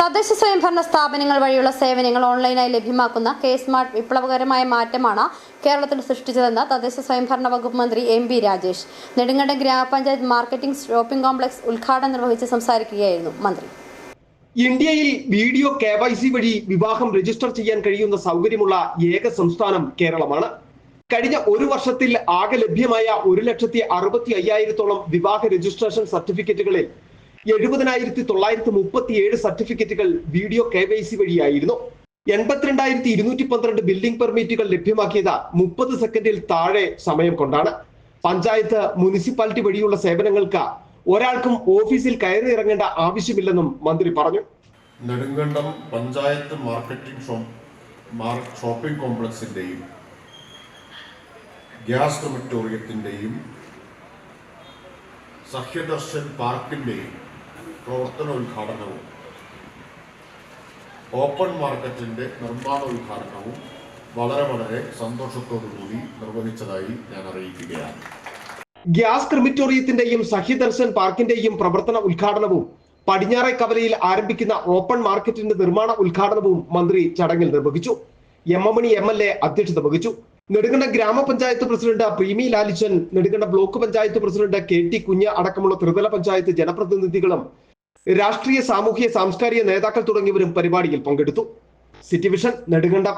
തദ്ദേശ സ്വയംഭരണ സ്ഥാപനങ്ങൾ വഴിയുള്ള സേവനങ്ങൾ ഓൺലൈനായി ലഭ്യമാക്കുന്ന കെ സ്മാർട്ട് വിപ്ലവകരമായ മാറ്റമാണ് കേരളത്തിൽ സൃഷ്ടിച്ചതെന്ന് തദ്ദേശ സ്വയംഭരണ വകുപ്പ് മന്ത്രി എം ബി രാജേഷ്. നെടുങ്കണ്ടം ഗ്രാമപഞ്ചായത്ത് മാർക്കറ്റിംഗ് ഷോപ്പിംഗ് കോംപ്ലക്സ് ഉദ്ഘാടനം നിർവഹിച്ച് സംസാരിക്കുകയായിരുന്നു മന്ത്രി. ഇന്ത്യയിൽ വീഡിയോ കെ വൈ സി വഴി വിവാഹം രജിസ്റ്റർ ചെയ്യാൻ കഴിയുന്ന സൗകര്യമുള്ള ഏക സംസ്ഥാനം കേരളമാണ്. കഴിഞ്ഞ ഒരു വർഷത്തിൽ ആകെ ലഭ്യമായ ഒരു ലക്ഷത്തി അറുപത്തി അയ്യായിരത്തോളം വിവാഹ രജിസ്ട്രേഷൻ സർട്ടിഫിക്കറ്റുകളിൽ എഴുപതിനായിരത്തി തൊള്ളായിരത്തി മുപ്പത്തി ഏഴ് സർട്ടിഫിക്കറ്റുകൾ വീഡിയോ കെ വൈ സി വഴിയായിരുന്നു. എൺപത്തിരണ്ടായിരത്തി ഇരുന്നൂറ്റി പന്ത്രണ്ട് ബിൽഡിംഗ് പെർമിറ്റുകൾ ലഭ്യമാക്കിയത് മുപ്പത് സെക്കൻഡിൽ താഴെ സമയം കൊണ്ടാണ്. പഞ്ചായത്ത് മുനിസിപ്പാലിറ്റി വഴിയുള്ള സേവനങ്ങൾക്ക് ഒരാൾക്കും ഓഫീസിൽ കയറി ഇറങ്ങേണ്ട ആവശ്യമില്ലെന്നും മന്ത്രി പറഞ്ഞു. നെടുങ്കണ്ടം പഞ്ചായത്ത് മാർക്കറ്റിംഗ് ഷോപ്പിംഗ് കോംപ്ലക്സിന്റെയും ഗ്യാസ് ക്രമറ്റോറിയത്തിന്റെയും സഹ്യദർശൻ പാർക്കിന്റെയും പ്രവർത്തനോദ്ഘാടനവും ഓപ്പൺ മാർക്കറ്റിന്റെ നിർമ്മാണ ഉദ്ഘാടനവും വളരെ വളരെ സന്തോഷത്തോടുകൂടി നിർവഹിച്ചതായി ഞാൻ അറിയിക്കുകയാണ്. ഗ്യാസ് ക്രിമിറ്റോറിയത്തിന്റെയും സഹിദർശൻ പാർക്കിന്റെയും പ്രവർത്തന ഉദ്ഘാടനവും പടിഞ്ഞാറെ കവലയിൽ ആരംഭിക്കുന്ന ഓപ്പൺ മാർക്കറ്റിന്റെ നിർമ്മാണ ഉദ്ഘാടനവും മന്ത്രി ചടങ്ങിൽ നിർവഹിച്ചു. M M Mani M L A അധ്യക്ഷത വഹിച്ചു. നെടുങ്കണ്ട ഗ്രാമപഞ്ചായത്ത് president Premi Lalichan Nedumkanda block panchayat president K T Kunju അടക്കമുള്ള ത്രിതല പഞ്ചായത്ത് ജനപ്രതിനിധികളും രാഷ്ട്രീയ സാമൂഹിക സാംസ്കാരിക നേതാക്കൾ തുടങ്ങിയവരും പരിപാടിയിൽ പങ്കെടുത്തു. City vision Nedumkandam.